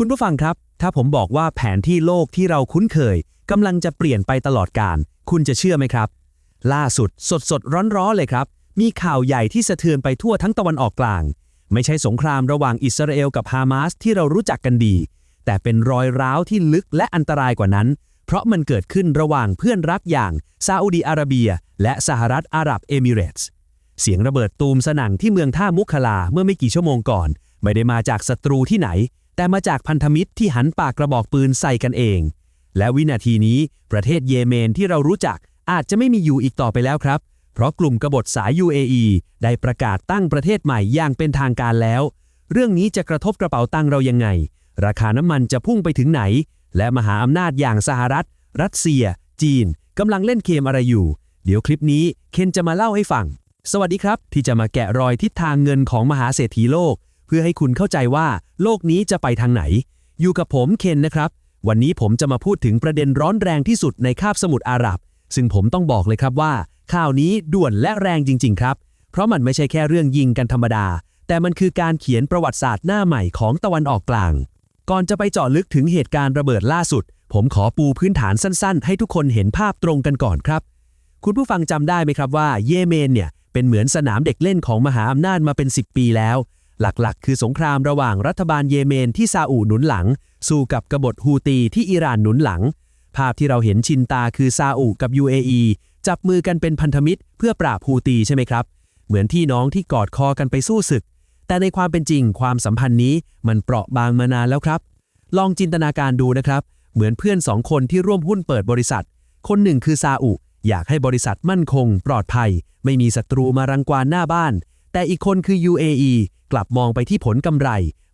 คุณผู้ฟังครับ ถ้าผมบอกว่าแผนที่โลกที่เราคุ้นเคยกำลังจะเปลี่ยนไปตลอดการ คุณจะเชื่อไหมครับ ล่าสุดสดสดร้อนร้อนๆเลยครับ มีข่าวใหญ่ที่สะเทือนไปทั่วทั้งตะวันออกกลาง ไม่ใช่สงครามระหว่างอิสราเอลกับฮามาสที่เรารู้จักกันดี แต่เป็นรอยร้าวที่ลึกและอันตรายกว่านั้น เพราะมันเกิดขึ้นระหว่างเพื่อนรักอย่างซาอุดีอาระเบีย และสหรัฐอาหรับเอมิเรตส์เสียงระเบิดตูมสนั่นที่เมืองท่ามุคลาเมื่อไม่กี่ชั่วโมงก่อน ไม่ได้มาจากศัตรูที่ไหน แต่มาจากพันธมิตรที่หันปากกระบอกปืนใส่กันเอง และวินาทีนี้ประเทศเยเมนที่เรารู้จักอาจจะไม่มีอยู่อีกต่อไปแล้วครับ เพราะกลุ่มกบฏสาย UAE ได้ประกาศตั้งประเทศใหม่อย่างเป็นทางการแล้ว เรื่องนี้จะกระทบกระเป๋าตังเรายังไง ราคาน้ำมันจะพุ่งไปถึงไหน และมหาอำนาจอย่างสหรัฐ รัสเซีย จีนกำลังเล่นเกมอะไรอยู่ เดี๋ยวคลิปนี้เคนจะมาเล่าให้ฟัง สวัสดีครับ ที่จะมาแกะรอยทิศทางเงินของมหาเศรษฐีโลก เพื่อให้คุณเข้าใจว่าโลกนี้จะไปทางไหน อยู่กับผมเคนนะครับ วันนี้ผมจะมาพูดถึงประเด็นร้อนแรงที่สุดในคาบสมุทรอาหรับ ซึ่งผมต้องบอกเลยครับว่า ข่าวนี้ด่วนและแรงจริง ๆ ครับ เพราะมันไม่ใช่แค่เรื่องยิงกันธรรมดา แต่มันคือการเขียนประวัติศาสตร์หน้าใหม่ของตะวันออกกลาง ก่อนจะไปเจาะลึกถึงเหตุการณ์ระเบิดล่าสุด ผมขอปูพื้นฐานสั้น ๆ ให้ทุกคนเห็นภาพตรงกันก่อนครับ คุณผู้ฟังจำได้ไหมครับว่าเยเมนเนี่ยเป็นเหมือนสนามเด็กเล่นของมหาอำนาจมาเป็น 10 ปีแล้ว หลักๆ คือสงครามระหว่างรัฐบาลเยเมนที่ซาอุหนุนหลัง สู้กับกบฏฮูตีที่อิหร่านหนุนหลัง ภาพที่เราเห็นชินตาคือซาอุกับ UAE จับมือกันเป็นพันธมิตร เพื่อปราบฮูตีใช่ไหมครับ เหมือนที่น้องที่กอดคอกันไปสู้ศึก แต่ในความเป็นจริงความสัมพันธ์นี้มันเปราะบางมานานแล้วครับ ลองจินตนาการดูนะครับ เหมือนเพื่อนสองคนที่ร่วมหุ้นเปิดบริษัท คนหนึ่งคือซาอุ อยากให้บริษัทมั่นคง ปลอดภัย ไม่มีศัตรูมารังควานหน้าบ้าน แต่อีกคนคือ UAE กลับมองไปที่ผลกำไร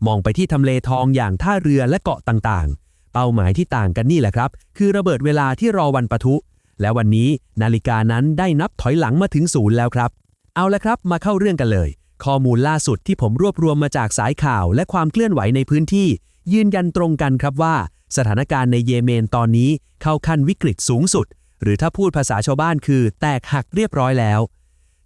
มองไปที่ทำเลทองอย่างท่าเรือและเกาะต่างๆ เป้าหมายที่ต่างกันนี่แหละครับ คือระเบิดเวลาที่รอวันปะทุ และวันนี้นาฬิกานั้นได้นับถอยหลังมาถึงศูนย์แล้วครับ เอาละครับ มาเข้าเรื่องกันเลย ข้อมูลล่าสุดที่ผมรวบรวมมาจากสายข่าวและความเคลื่อนไหวในพื้นที่ ยืนยันตรงกันครับว่า สถานการณ์ในเยเมนตอนนี้เข้าขั้นวิกฤตสูงสุด หรือถ้าพูดภาษาชาวบ้านคือ แตกหักเรียบร้อยแล้ว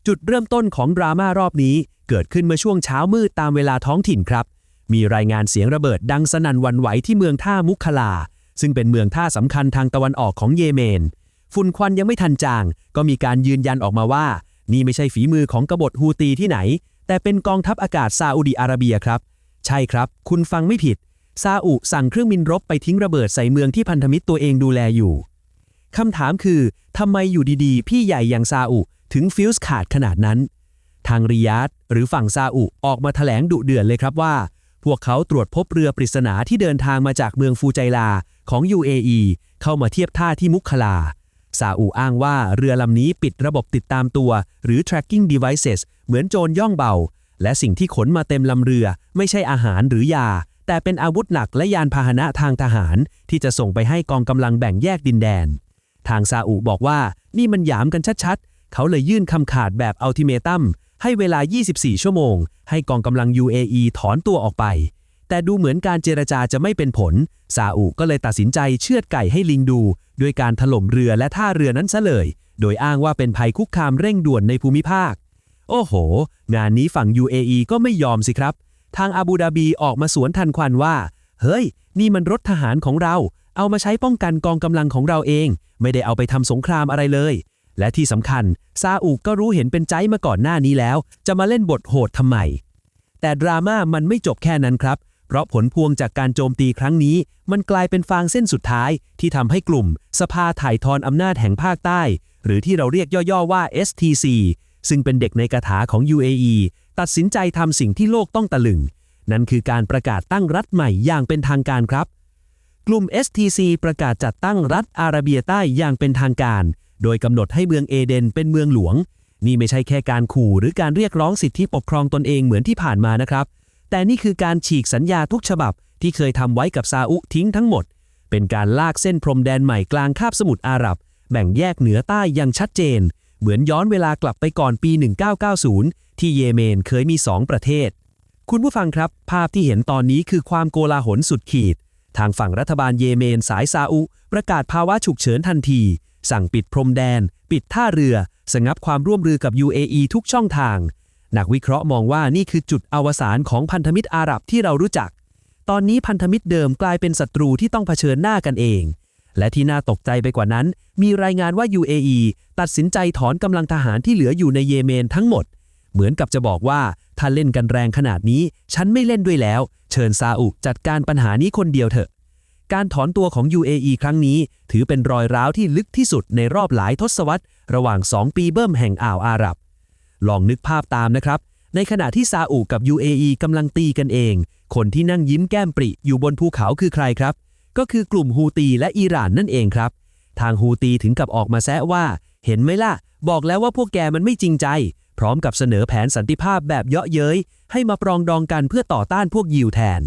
จุดเริ่มต้นของดราม่ารอบนี้ เกิดขึ้นเมื่อช่วงเช้ามืดตามเวลาท้องถิ่นครับ มีรายงานเสียงระเบิดดังสนั่นวันไหวที่เมืองท่ามุคลา ซึ่งเป็นเมืองท่าสำคัญทางตะวันออกของเยเมน ฝุ่นควันยังไม่ทันจาง ก็มีการยืนยันออกมาว่า นี่ไม่ใช่ฝีมือของกบฏฮูตีที่ไหน แต่เป็นกองทัพอากาศซาอุดิอาระเบียครับ ใช่ครับ คุณฟังไม่ผิด ซาอุสั่งเครื่องบินรบไปทิ้งระเบิดใส่เมืองที่พันธมิตรตัวเองดูแลอยู่คำถามคือทำไมอยู่ดีๆ พี่ใหญ่อย่างซาอุ ถึงฟิวส์ขาดขนาดนั้น ทางริยาดหรือฝั่งซาอุออกมาแถลงดุเดือดเลยครับว่า พวกเขาตรวจพบเรือปริศนาที่เดินทางมาจากเมืองฟูไจลาของ UAE เข้ามาเทียบท่าที่มุคลาซาอุอ้างว่าเรือลำนี้ปิดระบบติดตามตัว หรือ tracking devices เหมือนโจรย่องเบา และสิ่งที่ขนมาเต็มลำเรือ ไม่ใช่อาหารหรือยา แต่เป็นอาวุธหนักและยานพาหนะทางทหาร ที่จะส่งไปให้กองกำลังแบ่งแยกดินแดน ทางซาอุบอกว่านี่มันหยามกันชัด เขาเลยยื่นคำขาดแบบอัลติเมตัมให้เวลา 24 ชั่วโมง ให้กองกำลัง UAE ถอนตัวออกไป แต่ดูเหมือนการเจรจาจะไม่เป็นผล ซาอุก็เลยตัดสินใจเชือดไก่ให้ลิงดู ด้วยการถล่มเรือและท่าเรือนั้นซะเลย โดยอ้างว่าเป็นภัยคุกคามเร่งด่วนในภูมิภาค โอ้โห งานนี้ฝั่ง UAE ก็ไม่ยอมสิครับ ทางอาบูดาบีออกมาสวนทันควันว่า เฮ้ย นี่มันรถทหารของเรา เอามาใช้ป้องกันกองกำลังของเราเอง ไม่ได้เอาไปทำสงครามอะไรเลย และที่สำคัญ ซาอุกก็รู้เห็นเป็นใจมาก่อนหน้านี้แล้ว จะมาเล่นบทโหดทำไม แต่ดราม่ามันไม่จบแค่นั้นครับ เพราะผลพวงจากการโจมตีครั้งนี้ มันกลายเป็นฟางเส้นสุดท้ายที่ทำให้กลุ่ม สภาถ่ายทอนอำนาจแห่งภาคใต้ หรือที่เราเรียกย่อๆว่า STC ซึ่งเป็นเด็กในกระถาของ UAE ตัดสินใจทำสิ่งที่โลกต้องตะลึง นั่นคือการประกาศตั้งรัฐใหม่อย่างเป็นทางการครับ กลุ่ม STC ประกาศจัดตั้งรัฐอาระเบียใต้อย่างเป็นทางการ โดยกำหนดให้เมืองเอเดนเป็นเมืองหลวง นี่ไม่ใช่แค่การขู่หรือการเรียกร้องสิทธิปกครองตนเองเหมือนที่ผ่านมานะครับ แต่นี่คือการฉีกสัญญาทุกฉบับที่เคยทำไว้กับซาอุทิ้งทั้งหมด เป็นการลากเส้นพรมแดนใหม่กลางคาบสมุทรอาหรับ แบ่งแยกเหนือใต้อย่างชัดเจน เหมือนย้อนเวลากลับไปก่อนปี 1990 ที่เยเมนเคยมี 2 ประเทศ คุณผู้ฟังครับ ภาพที่เห็นตอนนี้คือความโกลาหลสุดขีด ทางฝั่งรัฐบาลเยเมนสายซาอุประกาศภาวะฉุกเฉินทันที สั่งปิดพรมแดน ปิดท่าเรือ สงับความร่วมมือกับ UAE ทุกช่องทาง นักวิเคราะห์มองว่านี่คือจุดอวสานของพันธมิตรอาหรับที่เรารู้จัก ตอนนี้พันธมิตรเดิมกลายเป็นศัตรูที่ต้องเผชิญหน้ากันเอง และที่น่าตกใจไปกว่านั้น มีรายงานว่า UAE ตัดสินใจถอนกำลังทหารที่เหลืออยู่ในเยเมนทั้งหมด เหมือนกับจะบอกว่าถ้าเล่นกันแรงขนาดนี้ ฉันไม่เล่นด้วยแล้ว เชิญซาอุจัดการปัญหานี้คนเดียวเถอะ การถอนตัวของ UAE ครั้งนี้ ถือเป็นรอยร้าวที่ลึกที่สุดในรอบหลายทศวรรษ ระหว่าง 2 ปีเบิ่มแห่งอ่าวอาหรับ ลองนึกภาพตามนะครับ ในขณะที่ซาอุกับ UAE กำลังตีกันเอง คนที่นั่งยิ้มแก้มปริอยู่บนภูเขาคือใครครับ ก็คือกลุ่มฮูตีและอิหร่านนั่นเองครับ ทางฮูตีถึงกับออกมาแซะว่า เห็นไหมล่ะ บอกแล้วว่าพวกแกมันไม่จริงใจ พร้อมกับเสนอแผนสันติภาพแบบเยาะเย้ยให้มาปรองดองกันเพื่อต่อต้านพวกยิวแทน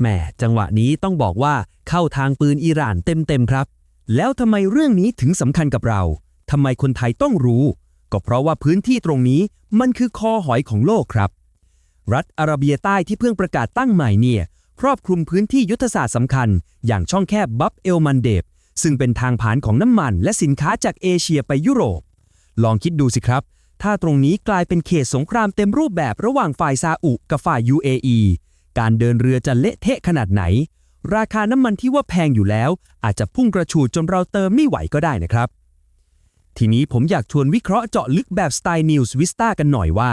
แหมจังหวะนี้ต้องบอกว่าเข้าทางปืนอิหร่านเต็มๆครับ แล้วทำไมเรื่องนี้ถึงสำคัญกับเราทำไมคนไทยต้องรู้ ก็เพราะว่าพื้นที่ตรงนี้มันคือคอหอยของโลกครับ รัฐอาระเบียใต้ที่เพิ่งประกาศตั้งใหม่เนี่ยครอบคลุมพื้นที่ยุทธศาสตร์สำคัญ อย่างช่องแคบบับเอลมันเดบซึ่งเป็นทางผ่านของน้ำมัน และสินค้าจากเอเชียไปยุโรป ลองคิดดูสิครับ ถ้าตรงนี้กลายเป็นเขตสงครามเต็มรูปแบบระหว่างฝ่ายซาอุกับฝ่าย UAE การเดินเรือจะเละเทะขนาดไหน ราคาน้ำมันที่ว่าแพงอยู่แล้ว อาจจะพุ่งกระฉูดจนเราเติมไม่ไหวก็ได้นะครับ ทีนี้ผมอยากชวนวิเคราะห์เจาะลึกแบบสไตล์นิวส์วิสตากันหน่อยว่า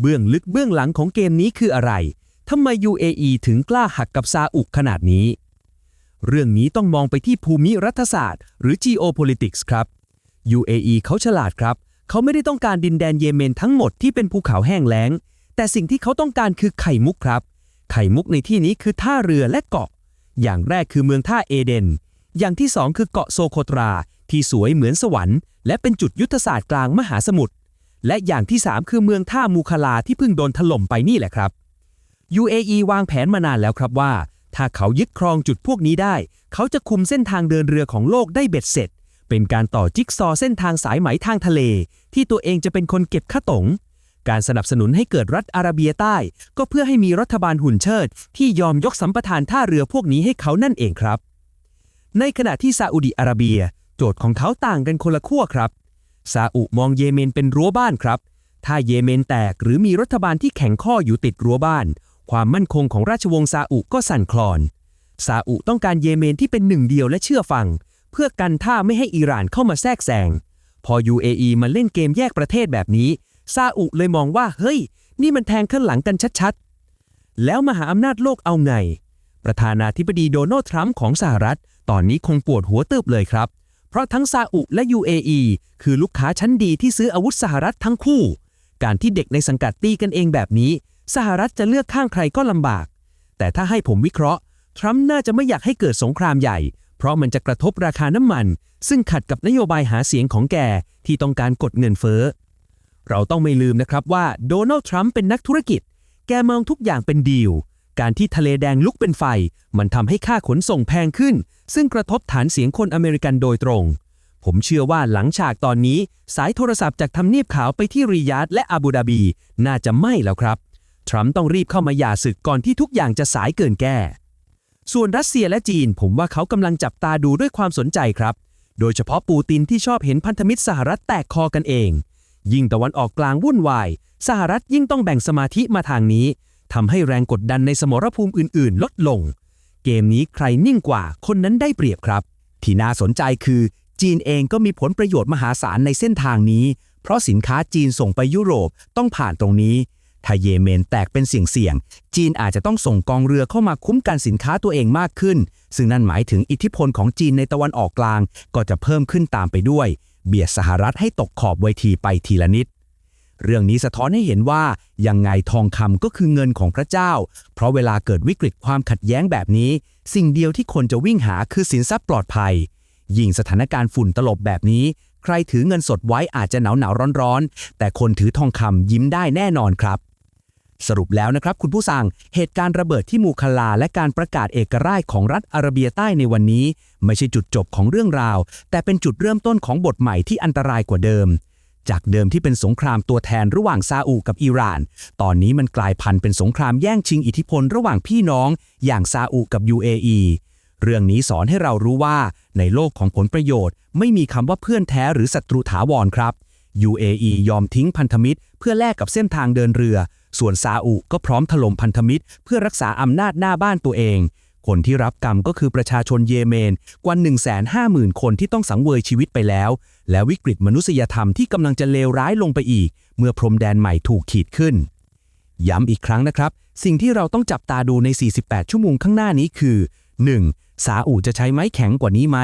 เบื้องลึกเบื้องหลังของเกมนี้คืออะไรทำไม UAE ถึงกล้าหักกับซาอุขนาดนี้ เรื่องนี้ต้องมองไปที่ภูมิรัฐศาสตร์ หรือ geopolitics ครับ UAE เขาฉลาดครับ เขาไม่ได้ต้องการดินแดนเยเมนทั้งหมดที่เป็นภูเขาแห้งแล้ง แต่สิ่งที่เขาต้องการคือไข่มุกครับ ไข่มุกในที่นี้คือท่าเรือและเกาะ อย่างแรกคือเมืองท่าเอเดน อย่างที่สองคือเกาะโซโคตรา ที่สวยเหมือนสวรรค์ และเป็นจุดยุทธศาสตร์กลางมหาสมุทร และอย่างที่3คือเมืองท่ามูคาลาที่เพิ่งโดนถล่มไปนี่แหละครับ UAE วางแผนมานานแล้วครับว่า ถ้าเขายึดครองจุดพวกนี้ได้ เขาจะคุมเส้นทางเดินเรือของโลกได้เบ็ดเสร็จ เป็นการต่อจิ๊กซอว์เส้นทางสายไหมทางทะเล ที่ตัวเองจะเป็นคนเก็บค่าตง การสนับสนุนให้เกิดรัฐอาระเบียใต้ ก็เพื่อให้มีรัฐบาลหุ่นเชิด ที่ยอมยกสัมปทานท่าเรือพวกนี้ให้เขานั่นเองครับ ในขณะที่ซาอุดิอาระเบีย โจทย์ของเขาต่างกันคนละขั้วครับซาอุมองเยเมนเป็นรั้วบ้านครับ ถ้าเยเมนแตกหรือมีรัฐบาลที่แข็งข้ออยู่ติดรั้วบ้าน ความมั่นคงของราชวงศ์ซาอุก็สั่นคลอน ซาอุต้องการเยเมนที่เป็นหนึ่งเดียวและเชื่อฟัง เพื่อกันท่าไม่ให้อิหร่านเข้ามาแทรกแซง พอ UAE มาเล่นเกมแยกประเทศแบบนี้ ซาอุเลยมองว่า เฮ้ย นี่มันแทงขึ้นหลังกันชัดๆ แล้วมหาอำนาจโลกเอาไง ประธานาธิบดีโดนัลด์ทรัมป์ของสหรัฐ ตอนนี้คงปวดหัวตืบเลยครับ เพราะทั้งซาอุและ UAE คือลูกค้าชั้นดีที่ซื้ออาวุธสหรัฐทั้งคู่ การที่เด็กในสังกัดตีกันเองแบบนี้ สหรัฐจะเลือกข้างใครก็ลำบาก แต่ถ้าให้ผมวิเคราะห์ ทรัมป์น่าจะไม่อยากให้เกิดสงครามใหญ่ เพราะมันจะกระทบราคาน้ำมัน ซึ่งขัดกับนโยบายหาเสียงของแกที่ต้องการกดเงินเฟ้อ เราต้องไม่ลืมนะครับว่าโดนัลด์ทรัมป์เป็นนักธุรกิจ แกมองทุกอย่างเป็นดีล การที่ทะเลแดงลุกเป็นไฟ มันทำให้ค่าขนส่งแพงขึ้น ซึ่งกระทบฐานเสียงคนอเมริกันโดยตรง ผมเชื่อว่าหลังฉากตอนนี้ สายโทรศัพท์จากทำเนียบขาวไปที่ริยาดและอาบูดาบี น่าจะไม่แล้วครับ ทรัมป์ต้องรีบเข้ามาหย่าศึกก่อนที่ทุกอย่างจะสายเกินแก้ ส่วนรัสเซียและจีน ผมว่าเขากำลังจับตาดูด้วยความสนใจครับ โดยเฉพาะปูตินที่ชอบเห็นพันธมิตรสหรัฐแตกคอกันเอง ยิ่งตะวันออกกลางวุ่นวาย สหรัฐยิ่งต้องแบ่งสมาธิมาทางนี้ทำให้แรงกดดันในสมรภูมิอื่น ๆ ลดลง เกมนี้ใครนิ่งกว่าคนนั้นได้เปรียบครับ ที่น่าสนใจคือจีนเองก็มีผลประโยชน์มหาศาลในเส้นทางนี้ เพราะสินค้าจีนส่งไปยุโรปต้องผ่านตรงนี้ ถ้าเยเมนแตกเป็นเสี่ยงๆ จีนอาจจะต้องส่งกองเรือเข้ามาคุ้มกันสินค้าตัวเองมากขึ้น ซึ่งนั่นหมายถึงอิทธิพลของจีนในตะวันออกกลาง ก็จะเพิ่มขึ้นตามไปด้วย เบียดสหรัฐให้ตกขอบเวทีไปทีละนิด เรื่องนี้สะท้อนให้เห็นว่ายังไงทองคำก็คือเงินของพระเจ้า เพราะเวลาเกิดวิกฤตความขัดแย้งแบบนี้ สิ่งเดียวที่คนจะวิ่งหาคือสินทรัพย์ปลอดภัย ยิ่งสถานการณ์ฝุ่นตลบแบบนี้ ใครถือเงินสดไว้อาจจะหนาวหนาวร้อนร้อนๆแต่คนถือทองคำยิ้มได้แน่นอนครับ สรุปแล้วนะครับคุณผู้สั่งเหตุการณ์ระเบิดที่มูคลา และการประกาศเอกราชของรัฐอาระเบียใต้ในวันนี้ ไม่ใช่จุดจบของเรื่องราว แต่เป็นจุดเริ่มต้นของบทใหม่ที่อันตรายกว่าเดิม จากเดิมที่เป็นสงครามตัวแทนระหว่างซาอุกับอิหร่าน ตอนนี้มันกลายพันธุ์เป็นสงครามแย่งชิงอิทธิพลระหว่างพี่น้อง อย่างซาอุกับ UAE เรื่องนี้สอนให้เรารู้ว่า ในโลกของผลประโยชน์ ไม่มีคำว่าเพื่อนแท้หรือศัตรูถาวรครับ UAE ยอมทิ้งพันธมิตร เพื่อแลกกับเส้นทางเดินเรือ ส่วนซาอุก็พร้อมถล่มพันธมิตร เพื่อรักษาอำนาจหน้าบ้านตัวเอง คนที่รับกรรมก็คือประชาชนเยเมน กว่า 150,000 คนที่ต้องสังเวยชีวิตไปแล้ว และวิกฤตมนุษยธรรมที่กำลังจะเลวร้ายลงไปอีก เมื่อพรมแดนใหม่ถูกขีดขึ้น ย้ำอีกครั้งนะครับ สิ่งที่เราต้องจับตาดูใน 48 ชั่วโมงข้างหน้านี้คือ 1. ซาอุจะใช้ไม้แข็งกว่านี้ไหม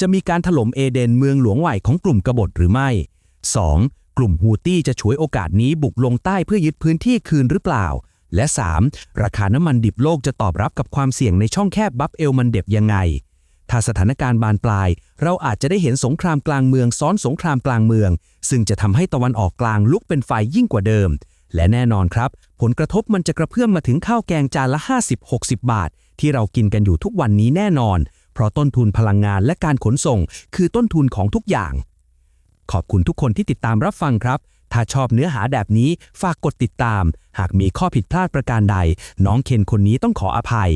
จะมีการถล่มเอเดนเมืองหลวงใหญ่ของกลุ่มกบฏหรือไม่ 2. กลุ่มฮูตี้จะฉวยโอกาสนี้บุกลงใต้เพื่อยึดพื้นที่คืนหรือเปล่า และ 3. ราคาน้ำมันดิบโลกจะตอบรับกับความเสี่ยงในช่องแคบบัฟเอลมันเด็บยังไง ถ้าสถานการณ์บานปลาย เราอาจจะได้เห็นสงครามกลางเมืองซ้อนสงครามกลางเมือง ซึ่งจะทำให้ตะวันออกกลางลุกเป็นไฟยิ่งกว่าเดิม และแน่นอนครับ ผลกระทบมันจะกระเพื่อมมาถึงข้าวแกงจานละ 50-60 บาท ที่เรากินกันอยู่ทุกวันนี้แน่นอน เพราะต้นทุนพลังงานและการขนส่ง คือต้นทุนของทุกอย่าง ขอบคุณทุกคนที่ติดตามรับฟังครับ ถ้าชอบเนื้อหาแบบนี้ฝากกดติดตาม หากมีข้อผิดพลาดประการใด น้องเคนคนนี้ต้องขออภัย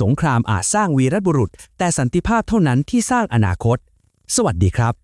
สงครามอาจสร้างวีรบุรุษ แต่สันติภาพเท่านั้นที่สร้างอนาคต สวัสดีครับ